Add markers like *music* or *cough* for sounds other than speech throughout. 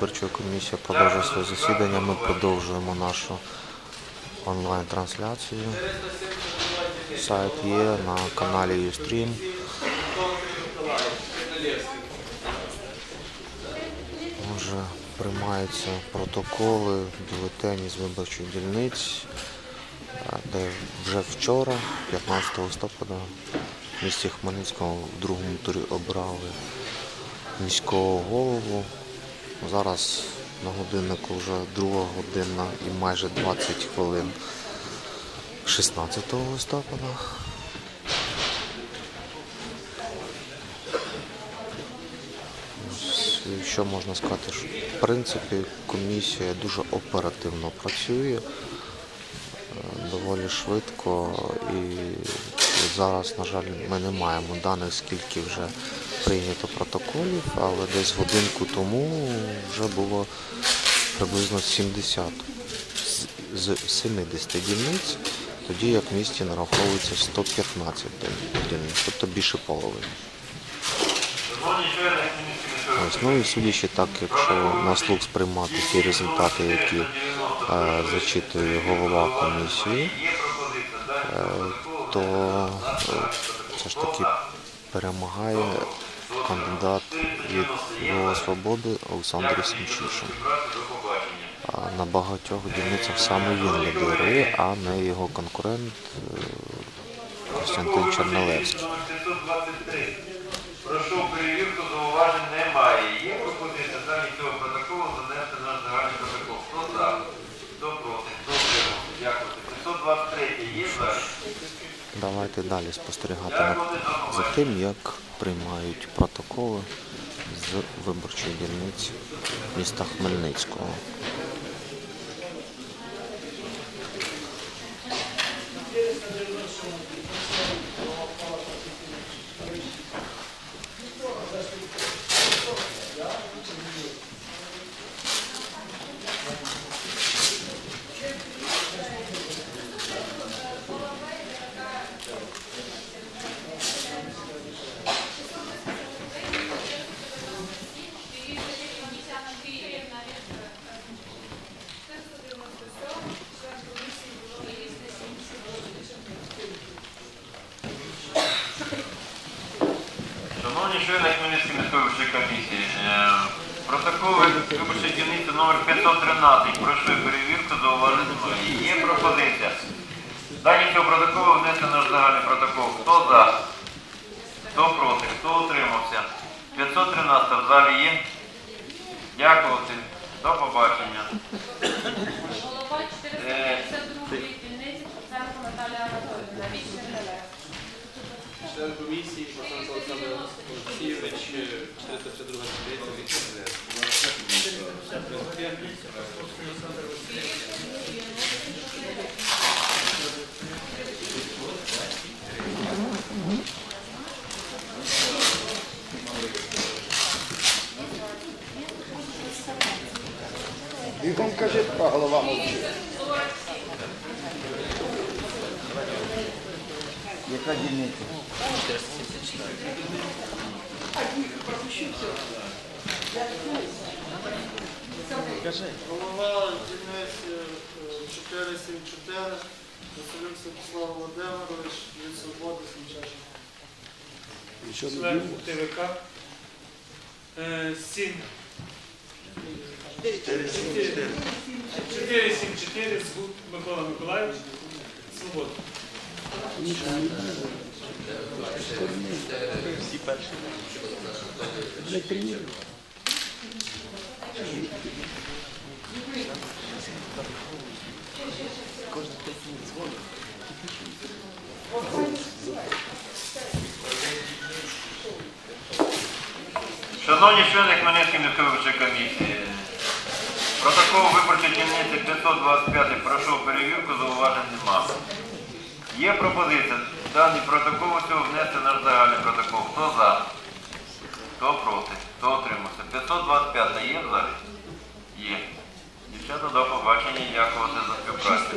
виборча комісія продовжує своє засідання. Ми продовжуємо нашу онлайн-трансляцію. Сайт є на каналі Ustream. Отже, приймаються протоколи бюлетені з виборчих дільниць, де вже вчора, 15 листопада, в місті Хмельницькому в другому турі обрали міського голову. Зараз на годиннику вже друга година і майже 20 хвилин 16 листопада. Що можна сказати, що в принципі комісія дуже оперативно працює, доволі швидко і зараз, на жаль, ми не маємо даних, скільки вже прийнято протоколів, але десь годинку тому вже було приблизно 70 з- з 70 дільниць, тоді як в місті нараховується 115 дільниць, тобто більше половини. Ось, ну і судячи так, якщо на слух сприймати ті результати, які зачитує голова комісії, е, то е, все ж таки перемагає кандидат від «Голос Свободи Олександр Сімчишин. На багатьох дільницях саме він лідирує, а не його конкурент е, Костянтин 523. Прошу перевірку, зауважень немає. Є пропозиція дані цього протоколу занести на загальний протокол. Хто за? Хто проти? Хто утримався? Дякую. 523 є зараз? Давайте далі спостерігати за тим, як приймають протоколи з виборчої дільниці міста Хмельницького. Шановні члени Хмельницької міської виборчої комісії, е, протокол виборчої дільниці номер 513. Прошу перевірку, зауважень немає. Є пропозиція. Дані цього протоколу внесено на загальний протокол. Хто за? Хто проти? Хто утримався? 513 в залі є. Дякувати. До побачення. Голова 452 дільниці Проценко Наталія Анатоліївна, від Чернелева. Член комісії Пасанко Олександр Олексійович, 432 стаття від КЗС. Бігом кажи, а голова мовчить. Яка дільниця? Голова дільниці 474, Василюк Святослав Володимирович, від Свободи Смічашин. член ТВК. Сім. 474 Згуд Микола Миколаївич. Свобода. Шановні члени Хмельницької виборчої комісії, протокол виборчої дільниці 525 прошу перевірку, зауважень нема. Є пропозиція даний протокол цього внести на загальний протокол. Хто за? Хто проти? Хто утримався? 525 є в залі? Є. Дівчата, до побачення. Дякувати за співпрацю.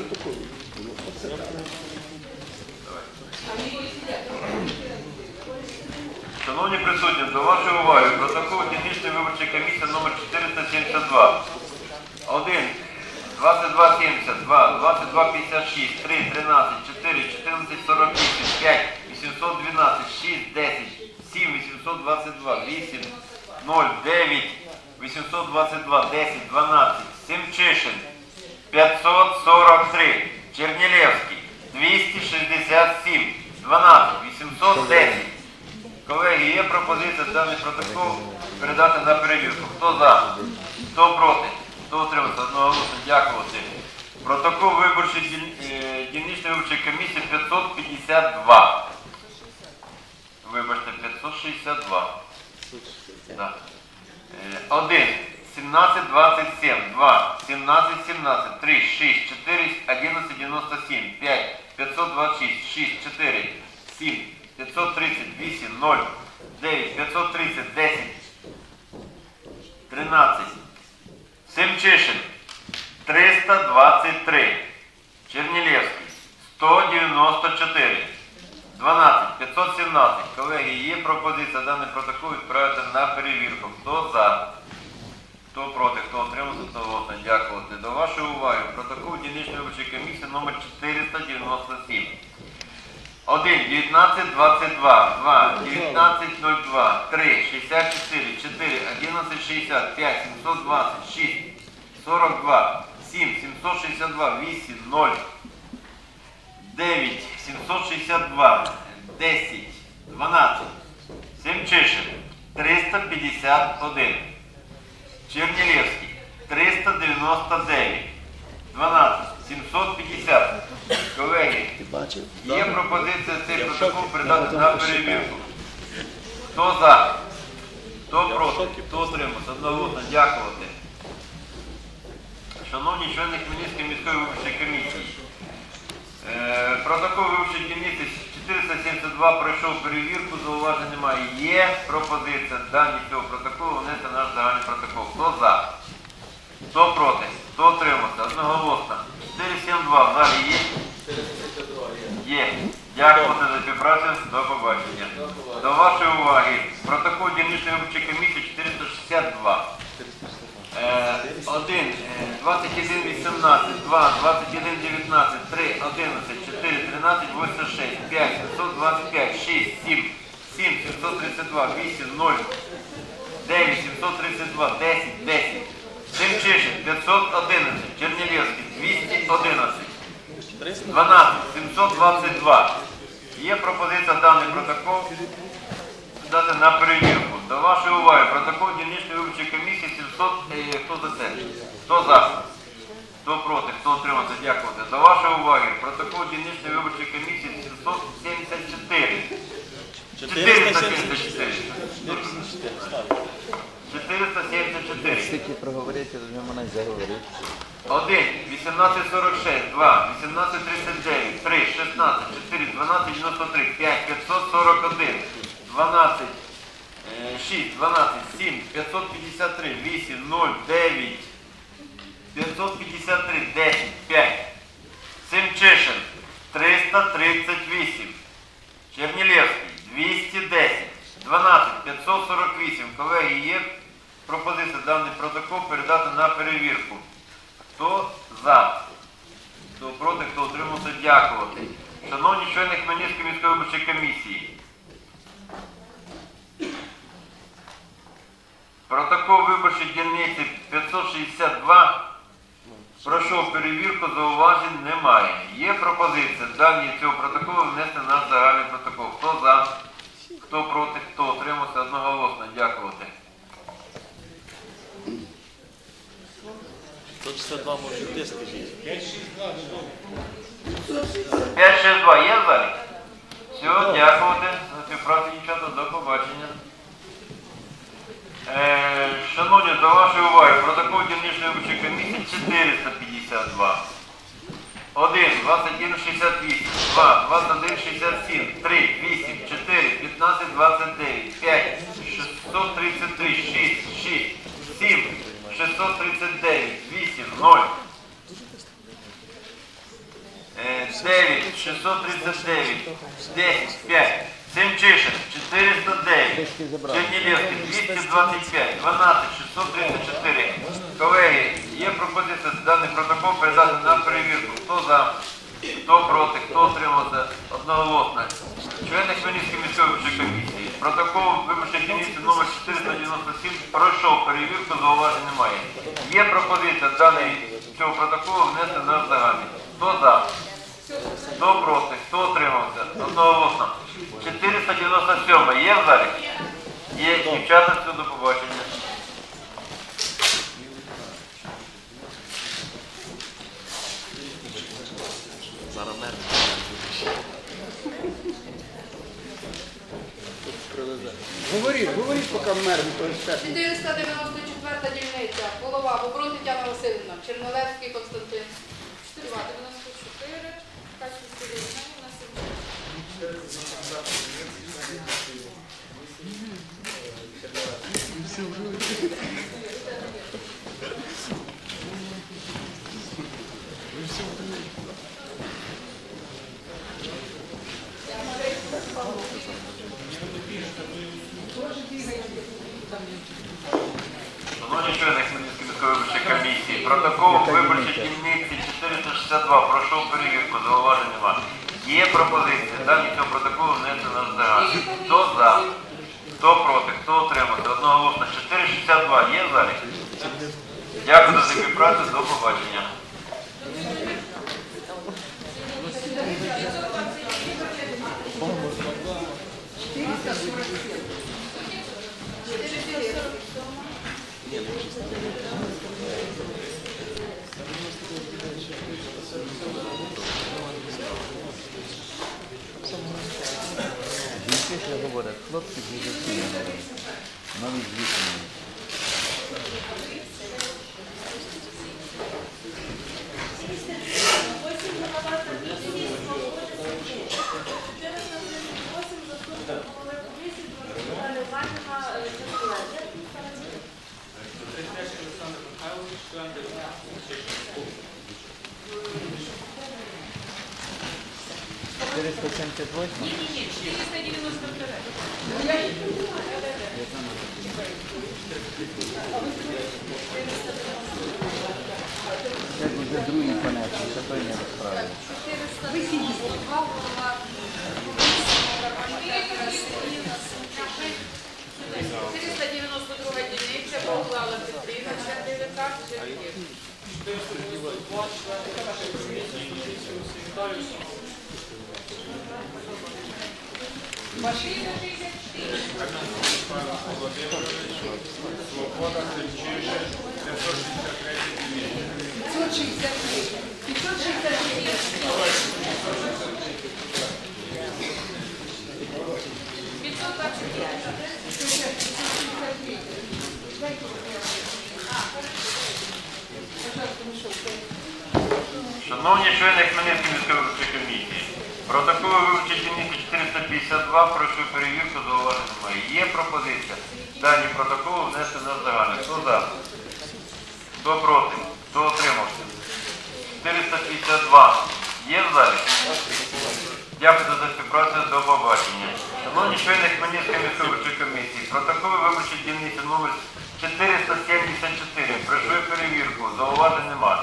Шановні присутні, до вашої уваги протокол дільничної виборчої комісії номер 472. 1, 2272, 2256, 3, 13, 4, 14, 48, 5, 812, 6, 10, 7, 822, 8, 0, 9, 822, 10, 12, Семчишин, 543, Чернілевський, 267, 12, 810. Колеги, є пропозиція даний протокол передати на перевірку. Хто за? Хто проти? Хто утримався? Одноголосно дякувати. Протокол виборчої е, дільничної виборчої комісії 552. Вибачте, 562. Да. Е, 1. 17, 27, 2, 17, 17, 3, 6, 4, 11, 97, 5, 526, 6, 4, 7, 530, 8, 0, 9, 530, 10, 13, Семчишин, 323, Чернілевський, 194, 12, 517. Колеги, є пропозиція даний протокол відправити на перевірку. Хто за? Хто проти, хто отримався, хто. Дякувати. До вашої уваги протокол дільничної виборчої комісії номер 497. 1, 19, 22, 2, 19, 02, 3, 64, 4, 11, 65, 720, 6, 42, 7, 762, 8, 0, 9, 762, 10, 12, Семчишин, 351, Чернілевський, 399, 12, 750. Колеги, є пропозиція цей протокол передати на перевірку. Хто за? Хто проти? Хто утримався? Одноголосно дякувати. Шановні члени Хмельницької міської виборчої комісії, е, протокол виборчої дільниці 472 пройшов перевірку, зауважень немає. Є пропозиція дані цього протоколу внести наш загальний протокол. Хто за? Хто проти? Хто утримався? Одноголосно. 472 в залі є? є. Дякувати за співпрацю. До побачення. До вашої уваги. Протокол дільничної виборчої комісії 462. Е, 1, 21, 18, 2, 21, 19, 3, 11, 4, 13, 86, 5, 725, 6, 7, 7, 732, 8, 0, 9, 732, 10, 10. Семчишин, 511, Чернілевський, 211. 12, 722. Є пропозиція даний протокол дати на перевірку. До вашої уваги, протокол дільничної виборчої комісії 700, е, хто за це? Хто за? Хто проти? Хто утримався? Дякувати. До вашої уваги, протокол дільничної виборчої комісії 774. 474. 474. Стільки проговорити, до нього навіть заговорити. 1, 1846, 2, 1839, 3, 16, 4, 12, 93, 5, 541, 12, е, 6, 12, 7, 553, 8, 0, 9, 553, 10, 5. Семчишин, 338. Чернілевський, 210. 12, 548. Колеги, є пропозиція даний протокол передати на перевірку. Хто за? Хто проти, хто утримався, дякувати. Шановні члени Хмельницької міської виборчої комісії. Протокол виборчої дільниці 562 пройшов перевірку, зауважень немає. Є пропозиція дані цього протоколу внести в наш загальний протокол. Хто за? Хто проти, хто утримався одноголосно. Дякувати. 162 може де скажіть? 562 є в залі? Все, дякувати за співпрацю, дівчата, до побачення. Е, шановні, до вашої уваги, протокол дільничної виборчої комісії 452. 1, 21, 68, 2, 21, 67, 3, 8, 4, 15, 29, 5, 633, 6, 6, 7, 639, 8, 0, Е, 9, 639, 10, 5, Семчишин 409, Чернілєвський 225, 12, 634. Колеги, є пропозиція даний протокол передати на перевірку. Хто за, хто проти, хто утримався одноголосно. Члени Хмельницької виборчої комісії. Протокол виборчої дільниці номер 497 пройшов перевірку, зауважень немає. Є пропозиція даний цього протоколу внести на загальний. Хто за? Хто проти? Хто утримався? Одноголосно. 497 є в залі? Є. Дівчата, все, до побачення. Зараз мер. Говоріть, говоріть, поки мер не прочитає. 494 дільниця, голова Бобрун Тетяна Васильівна, Чернолевський Константин. 494, Качівський район, у нас є Шановні члени Хмельницької міської виборчої комісії, протокол виборчої дільниці 462 пройшов перевірку, зауваження вас. Є пропозиція дані цього протоколу внести на загальний. Хто за? Хто проти? Хто утримався? Одноголосно. 462 є в залі? Дякую за співпрацю, до побачення. Жінки ще говорять, хлопці дуже не говорять. Навіть з вікнами. Тридцятий Олександр Михайлович, член депутатської комісії. 478? Ні, ні, ні, 493. Це вже другий понятий, це той не розправив. 492 голова 492 дільниця, Богуслава Петрівна, Чернівка, Чернігів. 492 член депутатської комісії, Віталій Шановні члени Хмельницької міської виборчої комісії, протокол виборчої дільниці 452 пройшов перевірку, зауважень немає. Є пропозиція дані протоколу внести на загальне. Хто за? Хто проти? Хто отримався? 452 є в залі? Дякую за співпрацю, до побачення. Шановні члени Хмельницької виборчої комісії, протоколи виборчої дільниці номер 474 пройшов перевірку, зауважень немає.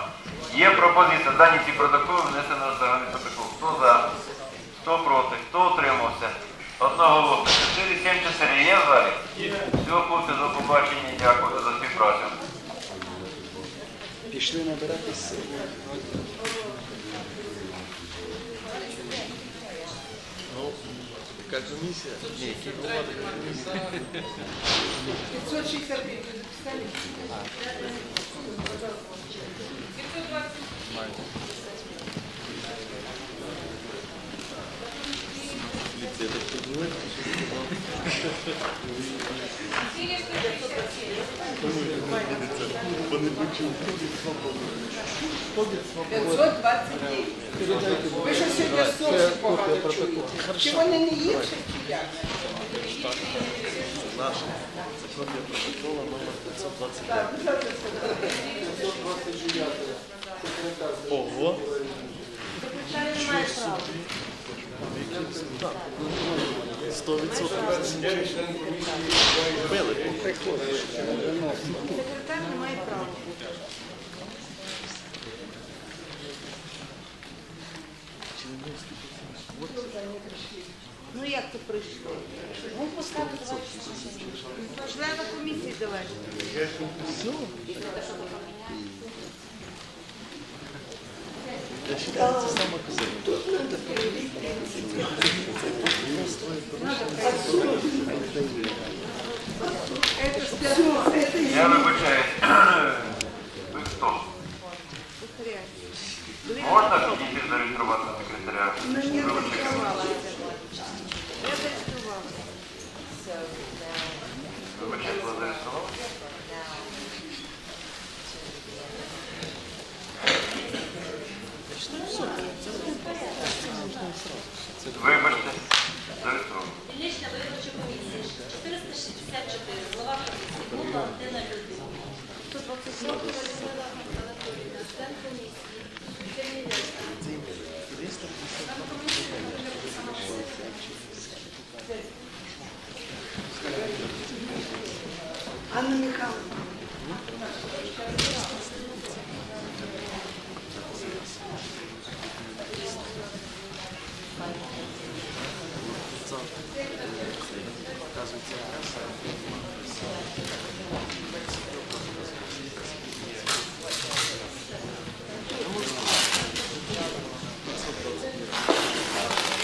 Є пропозиція, дані ці протоколи внесено на загальний протокол. Хто за? Хто проти? Хто утримався? Одного 4-7 часів є в залі? Всього хлопці, до побачення, дякую за співпрацю. Пішли набирати сили. Как комиссия? Нет, комиссия. 565. 520. 529. Ви що сьогодні зовсім погано чуєте? Чи вони не гірші, чи як? Це наше. Це копія протокола номер 529. Так, зараз 529. Секретар. Не має права. Ну як це прийшло? Ну, поставити Члена комісії давайте. Я вибачаюсь. Ви хто? Можна підійти зареєструвати секретаря?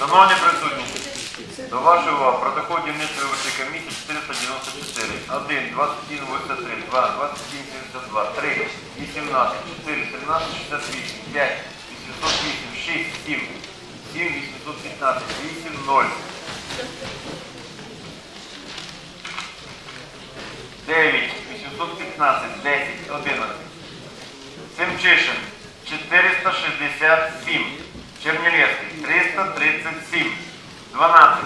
Шановні присутні, до вашої уваги протокол дільничної виборчої комісії 494, 1, 21, 83, 2, 27, 72, 3, 18, 4, 13, 68, 5, 808, 6, 7, 7, 815, 8, 0. 9, 815, 10, 11. Семчишин 467, Чернілецький 337, 12,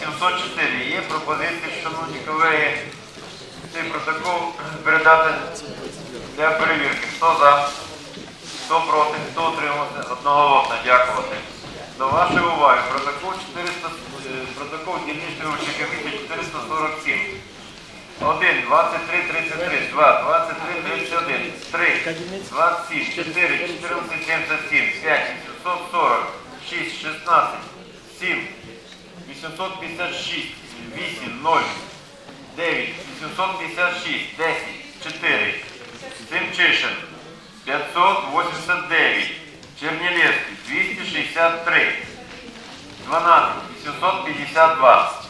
804. Є пропозиції, шановні колеги, цей протокол передати для перевірки. Хто за? Хто проти? Хто утримався? Одноголосно дякувати. До вашої уваги протокол 400, е, протокол дільничної виборчої комісії 447. 1, 23, 33, 2, 23, 31, 3, 27, 4, 14, 77, 5, 840, 6, 16, 7, 856, 8, 0, 9, 856, 10, 4, Семчишин, 589, Чернілецький, 263, 12, 852.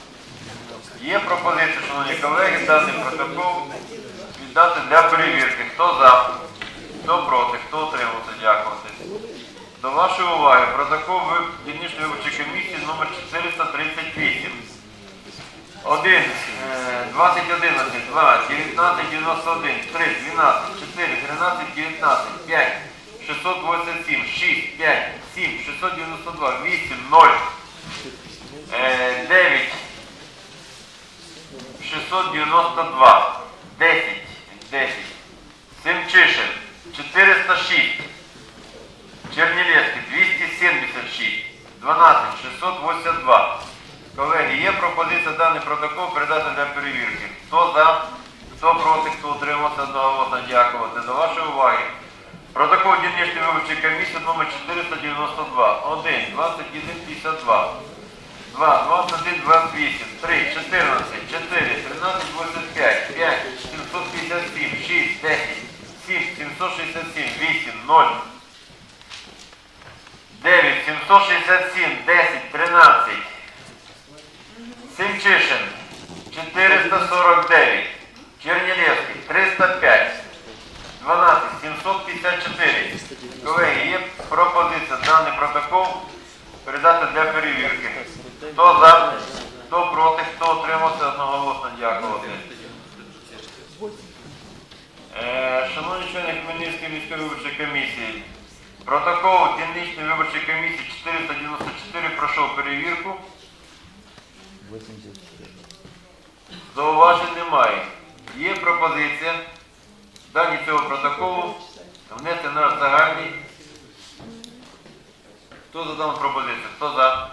Є пропозиція, шановні колеги, даний протокол віддати для перевірки. Хто за, хто проти, хто утримався, дякувати. До вашої уваги протокол дільничної виборчої комісії номер 438. 1, 20, 11, 2, 19, 91, 3, 12, 4, 13, 19, 5, 687, 6, 5, 7, 692, 8, 0, 9, 692, 10, 10. Семчишин, 406. Чернілецький, 276, 12, 682. Колеги, є пропозиція даний протокол передати для перевірки. Хто за, хто проти, хто утримався, одноголосно дякувати. До вашої уваги. Протокол дільничної виборчої комісії номер 492, 1, 21, 52. 2, 21, 28, 3, desafio-me Зауважень немає. Є пропозиція в дані цього протоколу внести наш загальний. Хто за дану пропозицію? Хто за?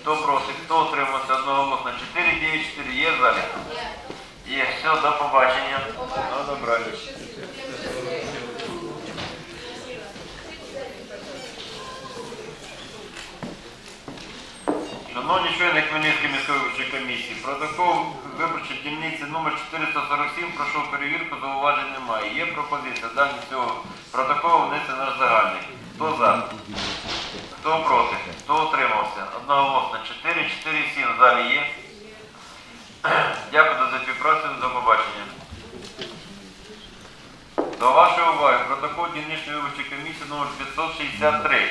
Хто проти? Хто утримався одноголосно? 4, 9, Шановні члени Хмельницької міської виборчої комісії, протокол виборчої дільниці номер 447 пройшов перевірку, зауважень немає. Є пропозиція дані цього протоколу внести наш загальний. Хто за? Хто проти? Хто утримався? Одноголосно. 4, 4, 7 в залі є. Дякую за співпрацю. До побачення. До вашої уваги протокол дільничної виборчої комісії номер 563.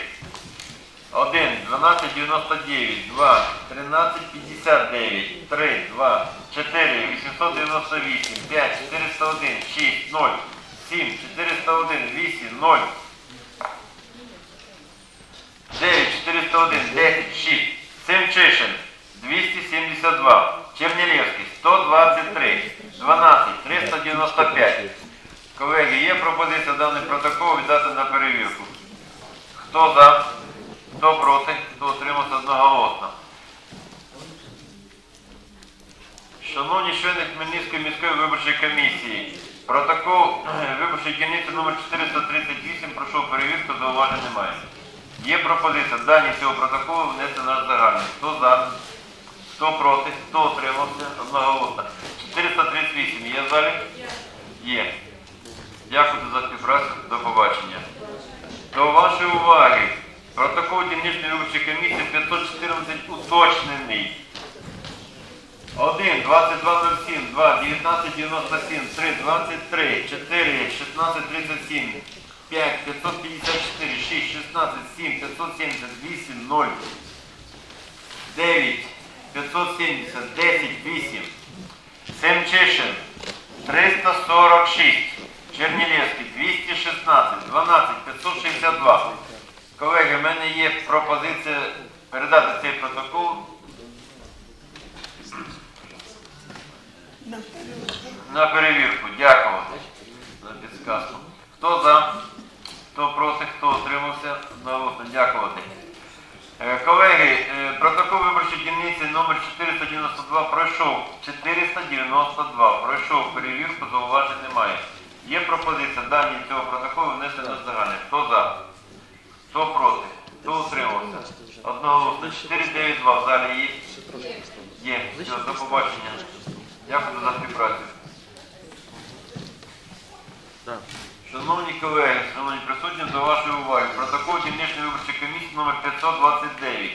1, 1299, 2, 1359, 3, 2, 4, 898, 5, 401, 6, 0, 7, 401, 8, 0, 9, 401, 10, 6, Семчишин, 272, Чернілевський, 123, 12, 395. Колеги, є пропозиція даний протокол віддати на перевірку. Хто за? Хто проти? Хто утримався одноголосно? Шановні члени Хмельницької міської виборчої комісії, протокол е, виборчої дільниці номер 438 пройшов перевірку, зауважень немає. Є пропозиція дані цього протоколу внести на загальний. Хто за? Хто проти? Хто утримався? Одноголосно. 438 є в залі? Є. Дякую за співпрацю. До побачення. До вашої уваги. Протокол дільничної виборчої комісії 514 уточнений. 1, 2207, 2, 1997, 3, 23, 4, 1637, 5, 554, 6, 16, 7, 570, 8, 0, 9, 570, 10, 8, Семчишин, 346, Чернілевський, 216, 12, 562. Колеги, в мене є пропозиція передати цей протокол на перевірку. Дякую за підсказку. Хто за? Хто проти, хто утримався? Одноголосно дякувати. Е, Колеги, е, протокол виборчої дільниці номер 492 пройшов. 492 пройшов перевірку, зауважень немає. Є пропозиція дані цього протоколу внести на загальне. Хто за? Хто проти? Хто утримався? Одноголосно. 492 в залі є. Є. Все, до побачення. Дякую за співпрацю. Шановні колеги, шановні присутні, до вашої уваги. Протокол дільничної виборчої комісії номер 529.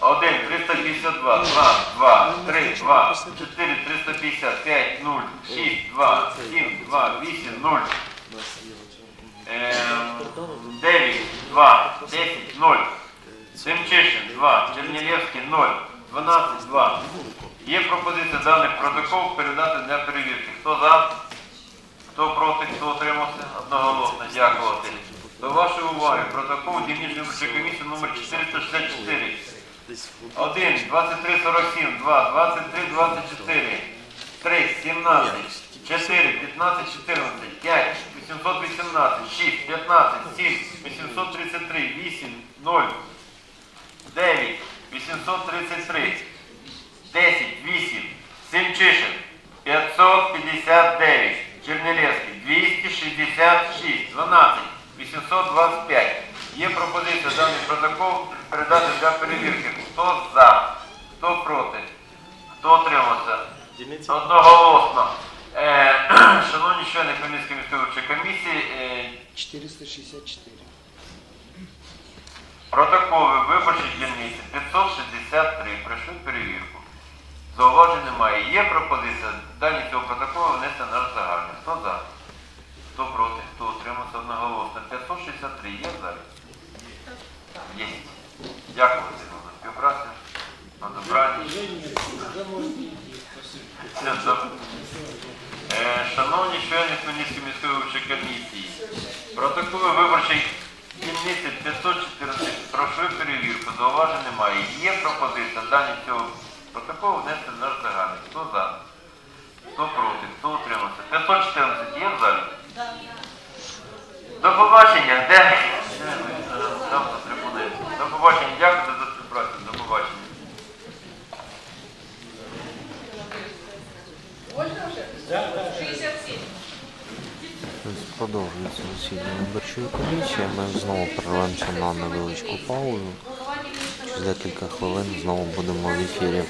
1, 352, 2, 2, 3, 2, 4, 350, 5, 0, 6, 2, 7, 2, 8, 0, Ем, 9, 2, 10, 0. Семчишин 2, Чернілєвський 0, 12, 2. Є пропозиція даний протокол передати для перевірки. Хто за? Хто проти, хто утримався? Одноголосно. Дякувати. До вашої уваги протокол дільничної виборчої комісії номер 464. 1, 23, 47, 2, 23, 24, 3, 17, 4, 15, 14, 5, 818, 6, 15, 7, 833, 8, 0, 9, 833, 10, 8, Семчишин, 559, Чернелевський, 266, 12, 825. Є пропозиція даний протокол передати для перевірки. Хто за, хто проти, хто? Дільниця Одноголосно. Е, *clears throat* шановні члени Хмельницької міської виборчої комісії, е, 464. протоколи виборчих дільниці 563 пройшли перевірку. Зауважень немає. Є пропозиція дані цього протоколу внести на наш загальний. Хто за? Хто проти? Хто утримався одноголосно? 563 є залі? Є. Дякую за співпрацю. На добрані. Шановні члени Хмельницької міської виборчої комісії, протоколи виборчої дільниці 514 пройшли перевірку, зауважень немає. Є пропозиція дані цього протоколу внести в наш загальний. Хто за? Хто проти? Хто утримався? 514 є в залі? До побачення. Де? До побачення. Дякую за співпрацю. До побачення. Можна вже? 67. Тобто Продовжується засідання виборчої комісії. Ми знову перервемося на невеличку паузу. Через декілька хвилин знову будемо в ефірі.